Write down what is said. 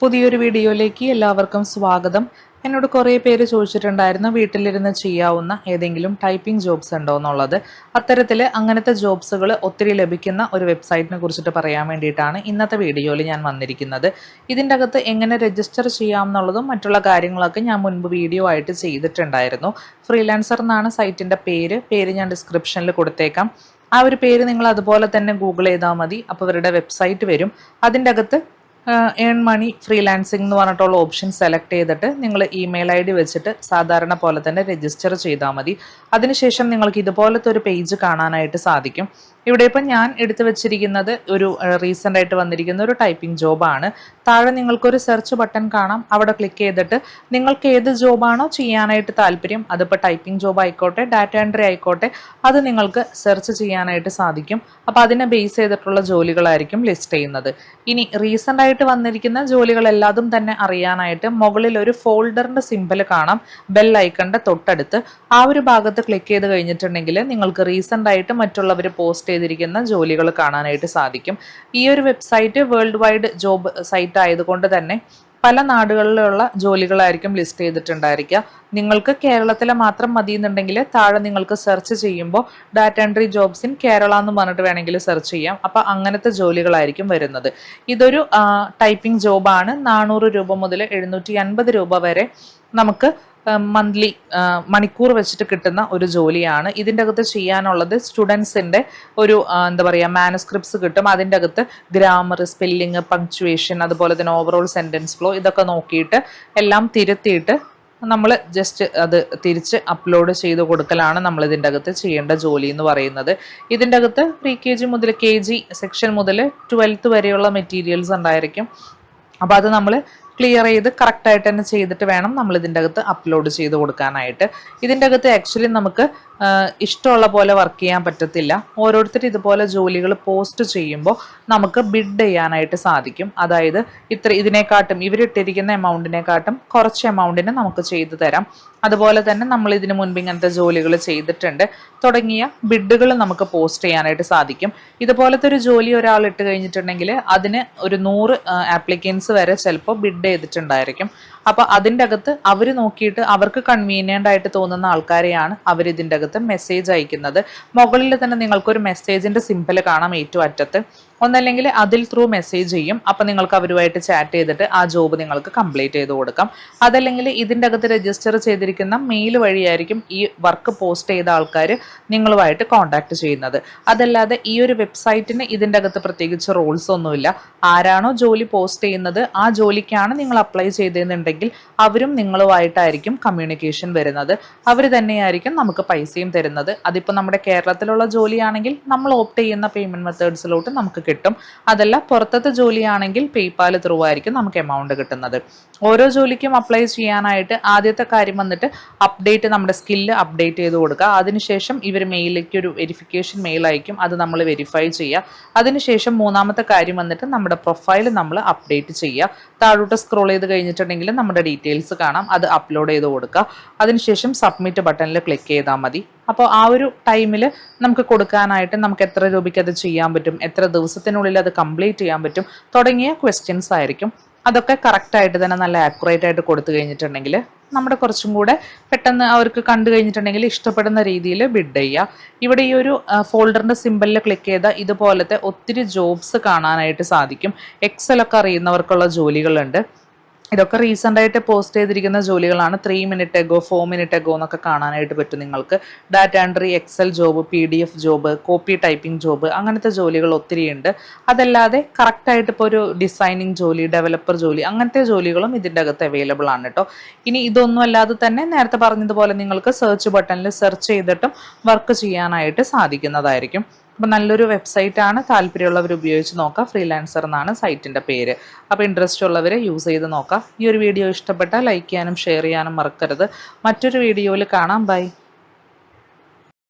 പുതിയൊരു വീഡിയോയിലേക്ക് എല്ലാവർക്കും സ്വാഗതം. എന്നോട് കുറേ പേര് ചോദിച്ചിട്ടുണ്ടായിരുന്നു വീട്ടിലിരുന്ന് ചെയ്യാവുന്ന ഏതെങ്കിലും ടൈപ്പിംഗ് ജോബ്സ് ഉണ്ടോ എന്നുള്ളത്. അത്തരത്തിൽ അങ്ങനത്തെ ജോബ്സുകൾ ഒത്തിരി ലഭിക്കുന്ന ഒരു വെബ്സൈറ്റിനെ കുറിച്ചിട്ട് പറയാൻ വേണ്ടിയിട്ടാണ് ഇന്നത്തെ വീഡിയോയിൽ ഞാൻ വന്നിരിക്കുന്നത്. ഇതിന്റെ അകത്ത് എങ്ങനെ രജിസ്റ്റർ ചെയ്യാം എന്നുള്ളതും മറ്റുള്ള കാര്യങ്ങളൊക്കെ ഞാൻ മുൻപ് വീഡിയോ ആയിട്ട് ചെയ്തിട്ടുണ്ടായിരുന്നു. ഫ്രീലാൻസർ എന്നാണ് സൈറ്റിന്റെ പേര്. പേര് ഞാൻ ഡിസ്ക്രിപ്ഷനിൽ കൊടുത്തേക്കാം. ആ ഒരു പേര് നിങ്ങൾ അതുപോലെ തന്നെ ഗൂഗിൾ ചെയ്താൽ മതി. അപ്പോൾ അവരുടെ വെബ്സൈറ്റ് വരും. അതിന്റെ അകത്ത് ഏൺ മണി ഫ്രീലാൻസിംഗ് എന്ന് പറഞ്ഞിട്ടുള്ള ഓപ്ഷൻ സെലക്ട് ചെയ്തിട്ട് നിങ്ങൾ ഇമെയിൽ ഐ ഡി വെച്ചിട്ട് സാധാരണ പോലെ തന്നെ രജിസ്റ്റർ ചെയ്താൽ മതി. അതിനുശേഷം നിങ്ങൾക്ക് ഇതുപോലത്തെ ഒരു പേജ് കാണാനായിട്ട് സാധിക്കും. ഇവിടെ ഇപ്പം ഞാൻ എടുത്തു വെച്ചിരിക്കുന്നത് ഒരു റീസെന്റ് ആയിട്ട് വന്നിരിക്കുന്ന ഒരു ടൈപ്പിംഗ് ജോബാണ് താഴെ നിങ്ങൾക്കൊരു സെർച്ച് ബട്ടൺ കാണാം. അവിടെ ക്ലിക്ക് ചെയ്തിട്ട് നിങ്ങൾക്ക് ഏത് ജോബാണോ ചെയ്യാനായിട്ട് താല്പര്യം അതിപ്പോൾ ടൈപ്പിംഗ് ജോബ് ആയിക്കോട്ടെ ഡാറ്റ എൻട്രി ആയിക്കോട്ടെ അത് നിങ്ങൾക്ക് സെർച്ച് ചെയ്യാനായിട്ട് സാധിക്കും. അപ്പോൾ അതിനെ ബേസ് ചെയ്തിട്ടുള്ള ജോലികളായിരിക്കും ലിസ്റ്റ് ചെയ്യുന്നത്. ഇനി റീസെന്റ് ആയിട്ട് വന്നിരിക്കുന്ന ജോലികളെല്ലാതും തന്നെ അറിയാനായിട്ട് മുകളിൽ ഒരു ഫോൾഡറിന്റെ സിമ്പിൾ കാണാം. ബെൽ ഐക്കണിന്റെ തൊട്ടടുത്ത്. ആ ഒരു ഭാഗത്ത് ക്ലിക്ക് ചെയ്ത് കഴിഞ്ഞിട്ടുണ്ടെങ്കിൽ നിങ്ങൾക്ക് റീസെന്റ് ആയിട്ട് മറ്റുള്ളവർ പോസ്റ്റ് ചെയ്തിരിക്കുന്ന ജോലികൾ കാണാനായിട്ട് സാധിക്കും. ഈ ഒരു website world wide job site ആയതുകൊണ്ട് തന്നെ പല നാടുകളിലുള്ള ജോലികളായിരിക്കും ലിസ്റ്റ് ചെയ്തിട്ടുണ്ടായിരിക്കുക. നിങ്ങൾക്ക് കേരളത്തിലെ മാത്രം മതി എന്നുണ്ടെങ്കിൽ താഴെ നിങ്ങൾക്ക് സെർച്ച് ചെയ്യുമ്പോൾ data entry jobs in Kerala എന്ന് പറഞ്ഞിട്ട് വേണമെങ്കിൽ സെർച്ച് ചെയ്യാം. അപ്പോൾ അങ്ങനത്തെ ജോലികളായിരിക്കും വരുന്നത്. ഇതൊരു ടൈപ്പിംഗ് ജോബാണ് നാനൂറ് രൂപ മുതൽ എഴുന്നൂറ്റി രൂപ വരെ നമുക്ക് മന്ത്ലി മണിക്കൂർ വെച്ചിട്ട് കിട്ടുന്ന ഒരു ജോലിയാണ്. ഇതിന്റെ അകത്ത് ചെയ്യാനുള്ളത് സ്റ്റുഡൻസിന്റെ ഒരു എന്താ പറയുക മാനസ്ക്രിപ്റ്റ്സ് കിട്ടും. അതിന്റെ അകത്ത് ഗ്രാമർ സ്പെല്ലിങ് പങ്ക്ച്വേഷൻ അതുപോലെ തന്നെ ഓവറോൾ സെന്റൻസ് ഫ്ലോ ഇതൊക്കെ നോക്കിയിട്ട് എല്ലാം തിരുത്തിയിട്ട് നമ്മൾ ജസ്റ്റ് അത് തിരിച്ച് അപ്ലോഡ് ചെയ്ത് കൊടുക്കലാണ് നമ്മൾ ഇതിന്റെ അകത്ത് ചെയ്യേണ്ട ജോലി എന്ന് പറയുന്നത്. ഇതിന്റെ അകത്ത് പ്രീ കെ ജി മുതൽ കെ ജി സെക്ഷൻ മുതൽ ട്വൽത്ത് വരെയുള്ള മെറ്റീരിയൽസ് ഉണ്ടായിരിക്കും. അപ്പോൾ അത് നമ്മൾ ക്ലിയർ ചെയ്ത് കറക്റ്റായിട്ട് തന്നെ ചെയ്തിട്ട് വേണം നമ്മൾ ഇതിന്റെ അകത്ത് അപ്ലോഡ് ചെയ്ത് കൊടുക്കാനായിട്ട്. ഇതിന്റെ അകത്ത് ആക്ച്വലി നമുക്ക് ഇഷ്ടമുള്ള പോലെ വർക്ക് ചെയ്യാൻ പറ്റത്തില്ല. ഓരോരുത്തർ ഇതുപോലെ ജോലികൾ പോസ്റ്റ് ചെയ്യുമ്പോൾ നമുക്ക് ബിഡ് ചെയ്യാനായിട്ട് സാധിക്കും. അതായത് ഇത്ര ഇതിനെക്കാട്ടും ഇവരിട്ടിരിക്കുന്ന എമൗണ്ടിനെക്കാട്ടും കുറച്ച് എമൗണ്ടിന് നമുക്ക് ചെയ്തു തരാം. അതുപോലെ തന്നെ നമ്മൾ ഇതിനു മുൻപ് ഇങ്ങനത്തെ ജോലികൾ ചെയ്തിട്ടുണ്ട്. തുടങ്ങിയ ബിഡുകൾ നമുക്ക് പോസ്റ്റ് ചെയ്യാനായിട്ട് സാധിക്കും. ഇതുപോലത്തെ ഒരു ജോലി ഒരാൾ ഇട്ട് കഴിഞ്ഞിട്ടുണ്ടെങ്കിൽ അതിന് ഒരു നൂറ് ആപ്ലിക്കൻസ് വരെ ചിലപ്പോൾ ബിഡ് ചെയ്തിട്ടുണ്ടായിരിക്കും. അപ്പോൾ അതിന്റെ അകത്ത് അവർ നോക്കിയിട്ട് അവർക്ക് കൺവീനിയന്റ് ആയിട്ട് തോന്നുന്ന ആൾക്കാരെയാണ് അവർ ഇതിന്റെ അകത്ത് മെസ്സേജ് അയക്കുന്നത്. മുകളിൽ തന്നെ നിങ്ങൾക്കൊരു മെസ്സേജിന്റെ സിമ്പിൾ കാണാം ഏറ്റവും അറ്റത്ത്. ഒന്നല്ലെങ്കിൽ അതിൽ ത്രൂ മെസ്സേജ് ചെയ്യും. അപ്പം നിങ്ങൾക്ക് അവരുമായിട്ട് ചാറ്റ് ചെയ്തിട്ട് ആ ജോബ് നിങ്ങൾക്ക് കംപ്ലീറ്റ് ചെയ്ത് കൊടുക്കാം. അതല്ലെങ്കിൽ ഇതിന്റെ അകത്ത് രജിസ്റ്റർ ചെയ്തിരിക്കുന്ന മെയിൽ വഴിയായിരിക്കും ഈ വർക്ക് പോസ്റ്റ് ചെയ്ത ആൾക്കാർ നിങ്ങളുമായിട്ട് കോൺടാക്ട് ചെയ്യുന്നത്. അതല്ലാതെ ഈ ഒരു വെബ്സൈറ്റിന് ഇതിന്റെ അകത്ത് പ്രത്യേകിച്ച് റൂൾസ് ഒന്നുമില്ല. ആരാണോ ജോലി പോസ്റ്റ് ചെയ്യുന്നത് ആ ജോലിക്കാണ് നിങ്ങൾ അപ്ലൈ ചെയ്തതെന്നുണ്ടെങ്കിൽ അവരും നിങ്ങളുമായിട്ടായിരിക്കും കമ്മ്യൂണിക്കേഷൻ വരുന്നത്. അവർ തന്നെയായിരിക്കും നമുക്ക് പൈസയും തരുന്നത്. അതിപ്പോൾ നമ്മുടെ കേരളത്തിലുള്ള ജോലിയാണെങ്കിൽ നമ്മൾ ഓപ്റ്റ് ചെയ്യുന്ന പേയ്മെന്റ് മെത്തേഡ്സിലോട്ട് നമുക്ക് കിട്ടും. അതല്ല പുറത്തത്തെ ജോലിയാണെങ്കിൽ പേയ്പാൽ ത്രൂ ആയിരിക്കും നമുക്ക് എമൗണ്ട് കിട്ടുന്നത്. ഓരോ ജോലിക്കും അപ്ലൈ ചെയ്യാനായിട്ട് ആദ്യത്തെ കാര്യം വന്നിട്ട് അപ്ഡേറ്റ് നമ്മുടെ സ്കില്ല് അപ്ഡേറ്റ് ചെയ്ത് കൊടുക്കുക. അതിനുശേഷം ഇവർ മെയിലേക്ക് ഒരു വെരിഫിക്കേഷൻ മെയിൽ അയക്കും. അത് നമ്മൾ വെരിഫൈ ചെയ്യുക. അതിനുശേഷം മൂന്നാമത്തെ കാര്യം വന്നിട്ട് നമ്മുടെ പ്രൊഫൈൽ നമ്മൾ അപ്ഡേറ്റ് ചെയ്യുക. താഴോട്ട് സ്ക്രോൾ ചെയ്ത് കഴിഞ്ഞിട്ടുണ്ടെങ്കിൽ നമ്മുടെ ഡീറ്റെയിൽസ് കാണാം. അത് അപ്ലോഡ് ചെയ്ത് കൊടുക്കുക. അതിനുശേഷം സബ്മിറ്റ് ബട്ടണിൽ ക്ലിക്ക് ചെയ്താൽ മതി. അപ്പോൾ ആ ഒരു ടൈമിൽ നമുക്ക് കൊടുക്കാനായിട്ട് നമുക്ക് എത്ര രൂപയ്ക്ക് അത് ചെയ്യാൻ പറ്റും? എത്ര ദിവസത്തിനുള്ളിൽ അത് കംപ്ലീറ്റ് ചെയ്യാൻ പറ്റും? തുടങ്ങിയ ക്വസ്റ്റ്യൻസ് ആയിരിക്കും. അതൊക്കെ കറക്റ്റായിട്ട് തന്നെ നല്ല ആക്യുറേറ്റ് ആയിട്ട് കൊടുത്തു കഴിഞ്ഞിട്ടുണ്ടെങ്കിൽ നമ്മുടെ കുറച്ചും കൂടെ പെട്ടെന്ന് അവർക്ക് കണ്ടു കഴിഞ്ഞിട്ടുണ്ടെങ്കിൽ ഇഷ്ടപ്പെടുന്ന രീതിയിൽ ബിഡ് ചെയ്യുക. ഇവിടെ ഈ ഒരു ഫോൾഡറിന്റെ സിമ്പലിൽ ക്ലിക്ക് ചെയ്താൽ ഇതുപോലത്തെ ഒത്തിരി ജോബ്സ് കാണാനായിട്ട് സാധിക്കും. എക്സലൊക്കെ അറിയുന്നവർക്കുള്ള ജോലികളുണ്ട്. ഇതൊക്കെ റീസെന്റ് ആയിട്ട് പോസ്റ്റ് ചെയ്തിരിക്കുന്ന ജോലികളാണ്. Three minute ago four minute ago എന്നൊക്കെ കാണാനായിട്ട് പറ്റും നിങ്ങൾക്ക്. Data entry excel job P D F job copy typing job അങ്ങനത്തെ ജോലികൾ ഒത്തിരി ഉണ്ട്. അതല്ലാതെ കറക്റ്റായിട്ട് ഇപ്പോൾ ഒരു ഡിസൈനിങ് ജോലി ഡെവലപ്പർ ജോലി അങ്ങനത്തെ ജോലികളും ഇതിന്റെ അകത്ത് അവൈലബിൾ ആണ് കേട്ടോ ഇനി ഇതൊന്നും അല്ലാതെ തന്നെ നേരത്തെ പറഞ്ഞതുപോലെ നിങ്ങൾക്ക് സെർച്ച് ബട്ടണിൽ സെർച്ച് ചെയ്തിട്ടും വർക്ക് ചെയ്യാനായിട്ട് സാധിക്കുന്നതായിരിക്കും. അപ്പം നല്ലൊരു വെബ്സൈറ്റ് ആണ് താല്പര്യമുള്ളവർ ഉപയോഗിച്ച് നോക്കുക ഫ്രീലാൻസർ എന്നാണ് സൈറ്റിന്റെ പേര്. അപ്പോൾ ഇൻട്രസ്റ്റ് ഉള്ളവർ യൂസ് ചെയ്ത് നോക്കാം. ഈ ഒരു വീഡിയോ ഇഷ്ടപ്പെട്ടാൽ ലൈക്ക് ചെയ്യാനും ഷെയർ ചെയ്യാനും മറക്കരുത്. മറ്റൊരു വീഡിയോയിൽ കാണാം. ബൈ